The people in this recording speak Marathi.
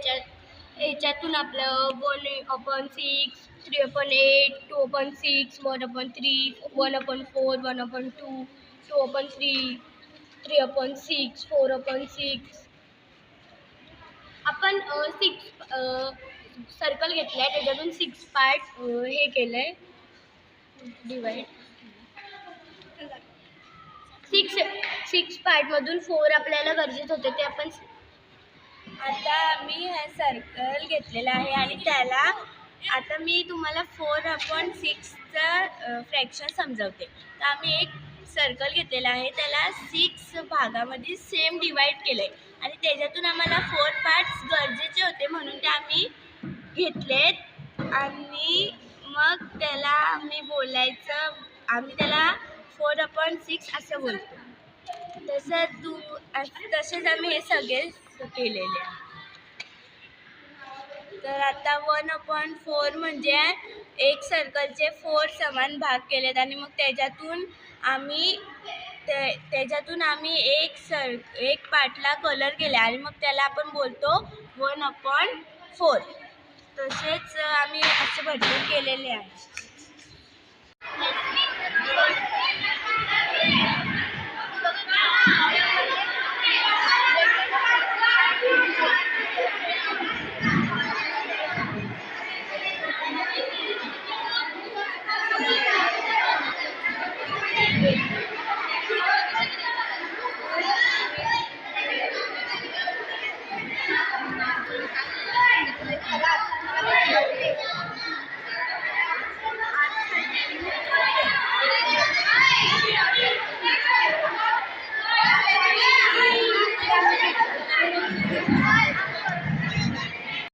याच्यात याच्यातून आपलं one upon six three upon eight two upon six one upon three one upon four one upon two two upon three three upon six four upon six आपण सिक्स सर्कल घेतला आहे त्याच्यातून सिक्स पार्ट हे केलं आहे डिवाईड सिक्स सिक्स पार्टमधून फोर आपल्याला गरजेचं होते ते आपण आता मी हे सर्कल घेतलेला आहे आणि त्याला आता मी तुम्हाला फोर अपॉन सिक्सचं फ्रॅक्शन समजवते. तर आम्ही एक सर्कल घेतलेलं आहे. त्याला सिक्स भागामध्ये सेम डिवाईड केलं आहे आणि त्याच्यातून आम्हाला फोर पार्ट्स गरजेचे होते म्हणून ते आम्ही घेतलेत. आणि मग त्याला आम्ही बोलायचं आम्ही त्याला फोर अपॉन सिक्स असं बोलतो. तसं तू तसेच आम्ही हे सगळे केलेले आहे. तर आता वन अपॉइंट फोर म्हणजे एक सर्कलचे फोर समान भाग केलेत आणि मग त्याच्यातून आम्ही ते त्याच्यातून आम्ही एक सर एक पार्टला कलर केला आणि मग त्याला आपण बोलतो वन अपॉइंट फोर तसेच आम्ही असे भरपूर केलेले आहे.